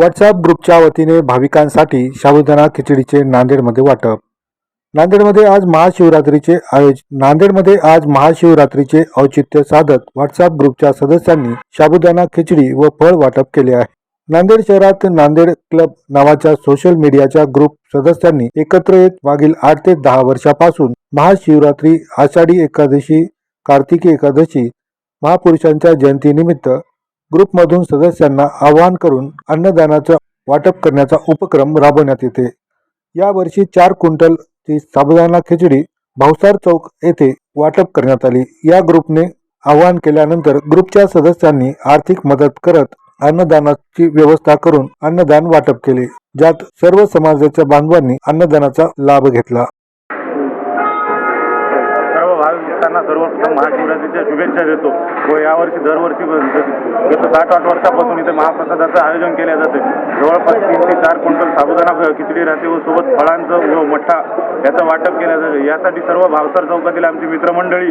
WhatsApp ग्रुपच्या वतीने भाविकांसाठी साबुदाणा खिचडीचे नांदेडमध्ये वाटप. नांदेडमध्ये आज महाशिवरात्रीचे आयोज नांदेडमध्ये आज महाशिवरात्रीचे औचित्य साधत व्हॉट्सअप ग्रुपच्या सदस्यांनी साबुदाणा खिचडी व फळ वाटप केले आहे. नांदेड शहरात नांदेड क्लब नावाच्या सोशल मीडियाच्या ग्रुप सदस्यांनी एकत्र येत मागील आठ ते दहा वर्षापासून महाशिवरात्री आषाढी एकादशी कार्तिकी एकादशी महापुरुषांच्या जयंतीनिमित्त ग्रुपमधून सदस्यांना आवाहन करून अन्नदानाचं वाटप करण्याचा उपक्रम राबवण्यात येते. यावर्षी चार क्विंटलची साबुदाणा खिचडी भावसार चौक येथे वाटप करण्यात आली. या ग्रुपने आवाहन केल्यानंतर ग्रुपच्या सदस्यांनी आर्थिक मदत करत अन्नदानाची व्यवस्था करून अन्नदान वाटप केले. ज्यात सर्व समाजाच्या बांधवांनी अन्नदानाचा लाभ घेतला. त्यांना सर्वप्रथम महाशिवरात्रीच्या शुभेच्छा देतो व यावर्षी दरवर्षी गत सात आठ वर्षापासून इथे महाप्रसादाचं आयोजन केले जाते. जवळपास तीन ते चार क्विंटल साबुदाणा खिचडी राहते व सोबत फळांचं व मठ्ठा याचं वाटप केलं जाते. यासाठी सर्व भावसर चौकातील आमची मित्रमंडळी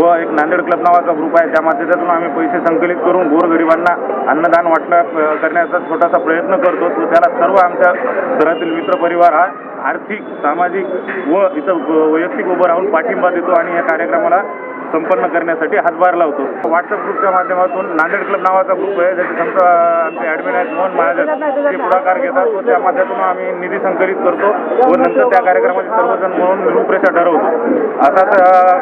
व एक नांदेड क्लब नावाचा ग्रुप आहे. त्या माध्यमातून आम्ही पैसे संकलित करून गोरगरिबांना अन्नदान वाटप करण्याचा छोटासा प्रयत्न करतो व त्याला सर्व आमच्या घरातील मित्रपरिवार हा आर्थिक सामाजिक व इथं वैयक्तिक उभं राहून पाठिंबा देतो आणि या कार्यक्रमाला संपन्न करण्यासाठी हातभार लावतो. व्हॉट्सअप ग्रुपच्या माध्यमातून नांदेड क्लब नावाचा ग्रुप आहे ज्याचे संत आमचे ॲडमिन आहेत मोहन महाजन ते पुढाकार घेतात. व त्या माध्यमातून आम्ही निधी संकलित करतो व नंतर त्या कार्यक्रमाचे सर्वजण म्हणून रूपरेषा ठरवतो. असाच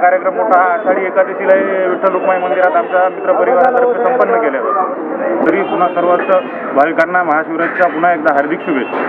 कार्यक्रम मोठा आषाढी एकादशीलाही विठ्ठल रुक्माई मंदिरात आमच्या मित्रपरिवारातर्फे संपन्न केला तरी पुन्हा सर्वच भाविकांना महाशिवरात्रीच्या पुन्हा एकदा हार्दिक शुभेच्छा.